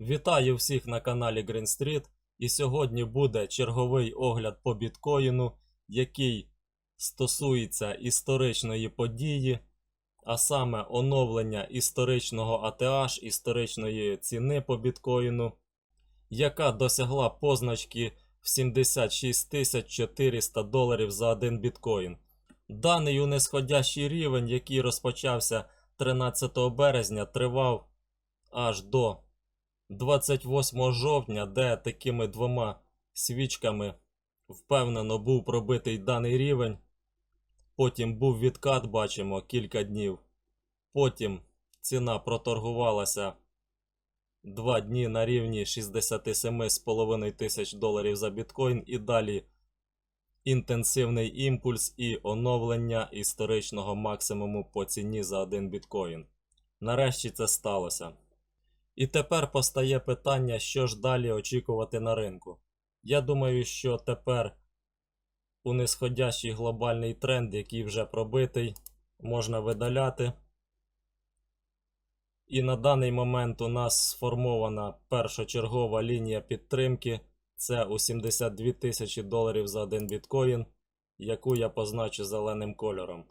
Вітаю всіх на каналі Green Street. І сьогодні буде черговий огляд по біткоїну, який стосується історичної події, а саме оновлення історичного ATH, історичної ціни по біткоїну, яка досягла позначки в 76 400 доларів за один біткоін. Даний унисходящий рівень, який розпочався 13 березня, тривав аж до 28 жовтня, де такими двома свічками впевнено був пробитий даний рівень. Потім був відкат, бачимо, кілька днів. Потім ціна проторгувалася 2 дні на рівні 67,5 тисяч доларів за біткоін і далі інтенсивний імпульс і оновлення історичного максимуму по ціні за один біткоін. Нарешті це сталося. І тепер постає питання, що ж далі очікувати на ринку. Я думаю, що тепер у нисходящий глобальний тренд, який вже пробитий, можна видаляти. І на даний момент у нас сформована першочергова лінія підтримки. Це у 72 тисячі доларів за один біткоін, яку я позначу зеленим кольором.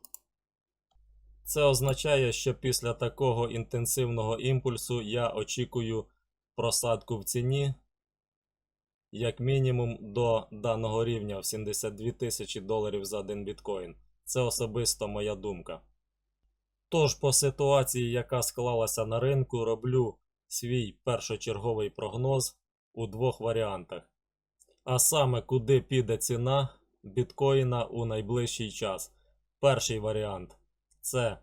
Це означає, що після такого інтенсивного імпульсу я очікую просадку в ціні як мінімум до даного рівня в 72 тисячі доларів за один біткоін. Це особисто моя думка. Тож, по ситуації, яка склалася на ринку, роблю свій першочерговий прогноз у двох варіантах. А саме, куди піде ціна біткоїна у найближчий час. Перший варіант це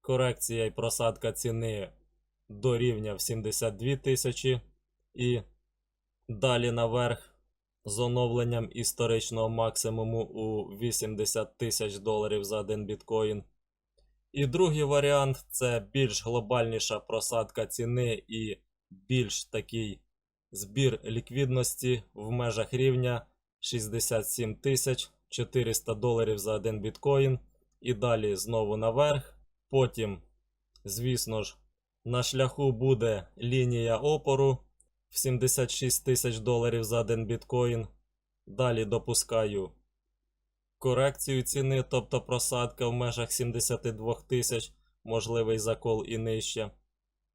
корекція і просадка ціни до рівня в 72 тисячі і далі наверх з оновленням історичного максимуму у 80 тисяч доларів за один біткоін. І другий варіант це більш глобальніша просадка ціни і більш такий збір ліквідності в межах рівня 67 тисяч 400 доларів за один біткоін. І далі знову наверх. Потім, звісно ж, на шляху буде лінія опору в 76 тисяч доларів за один біткоін. Далі допускаю корекцію ціни, тобто просадка в межах 72 тисяч, можливий закол і нижче.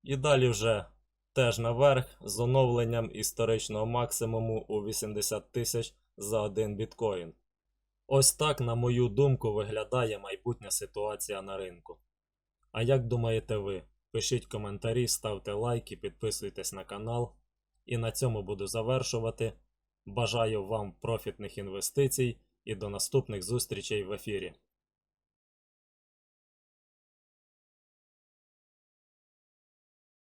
І далі вже теж наверх з оновленням історичного максимуму у 80 тисяч за один біткоін. Ось так, на мою думку, виглядає майбутня ситуація на ринку. А як думаєте ви? Пишіть коментарі, ставте лайки, підписуйтесь на канал. І на цьому буду завершувати. Бажаю вам профітних інвестицій і до наступних зустрічей в ефірі.